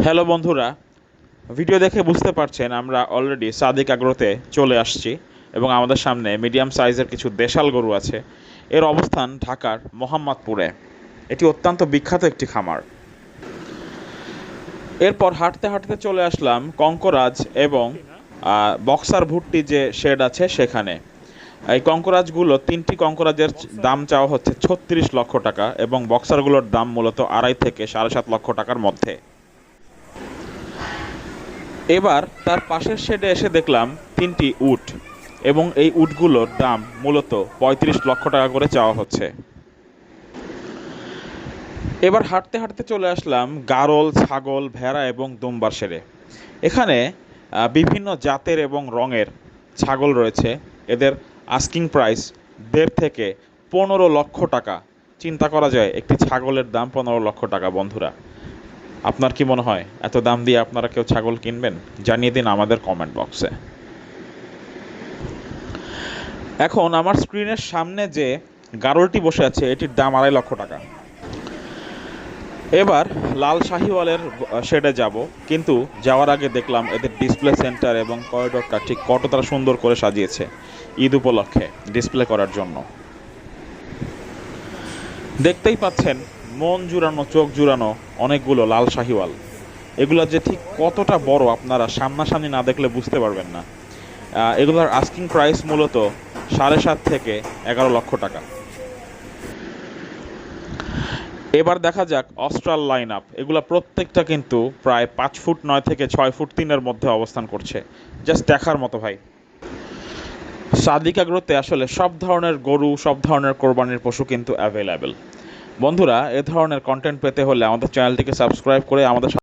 Hello বন্ধুরা। Video দেখে বুঝতে পারছেন আমরা অলরেডি সাদিক আগ্রোতে চলে আসছি এবং আমাদের সামনে মিডিয়াম সাইজের কিছু দেশাল গরু আছে। এর অবস্থান ঢাকার মোহাম্মদপুরে। এটি অত্যন্ত বিখ্যাত একটি খামার। এরপর হাঁটতে হাঁটতে চলে আসলাম কঙ্করাজ এবং বক্সার ভুট্টি যে শেড আছে সেখানে। এই কঙ্করাজগুলো তিনটি কঙ্করাজের দাম চাওয়া হচ্ছে ছত্রিশ লক্ষ টাকা এবং বক্সারগুলোর দাম মূলত আড়াই থেকে সাড়ে সাত লক্ষ টাকার মধ্যে। এবার তার পাশের শেডে এসে দেখলাম তিনটি উট, এবং এই উটগুলোর দাম মূলত পঁয়ত্রিশ লক্ষ টাকা করে চাওয়া হচ্ছে। এবার হাঁটতে হাঁটতে চলে আসলাম গারল, ছাগল, ভেড়া এবং দুম্বার সেরে এখানে বিভিন্ন জাতের এবং রঙের ছাগল রয়েছে। এদের আস্কিং প্রাইস দেড় থেকে পনেরো লক্ষ টাকা। চিন্তা করা যায়, একটি ছাগলের দাম পনেরো লক্ষ টাকা, বন্ধুরা। আপনার কি মনে হয়? এত দাম দিয়ে আপনারা কেউ ছাগল কিনবেন? জানিয়ে দিন আমাদের কমেন্ট বক্সে এখন আমার স্ক্রিনের সামনে যে গারলটি বসে আছে, এটির দাম আড়াই লক্ষ টাকা। এবার লাল শাহিওয়ালের শেডে যাব। কিন্তু যাওয়ার আগে দেখলাম এদের ডিসপ্লে সেন্টার এবং করিডোরটা ঠিক কতটা সুন্দর করে সাজিয়েছে ঈদ উপলক্ষে ডিসপ্লে করার জন্য। দেখতেই পাচ্ছেন মন জুড়ানো, চোখ জুড়ানো অনেকগুলো লাল শাহিওয়াল। এগুলো যে ঠিক কতটা বড় আপনারা সামনাসামনি না দেখলে বুঝতে পারবেন না। এগুলোর আস্কিং প্রাইস মূলত সাড়ে সাত থেকে এগারো লক্ষ টাকা। এবার দেখা যাক অস্ট্রাল লাইন আপ এগুলো প্রত্যেকটা কিন্তু প্রায় পাঁচ ফুট নয় থেকে ছয় ফুট তিনের মধ্যে অবস্থান করছে। জাস্ট দেখার মতো ভাই। সাদিক আগ্রোতে আসলে সব ধরনের গরু, সব ধরনের কোরবানির পশু কিন্তু অ্যাভেলেবেল বন্ধুরা এ ধরনের কন্টেন্ট পেতে হলে আমাদের চ্যানেলটিকে সাবস্ক্রাইব করে আমাদের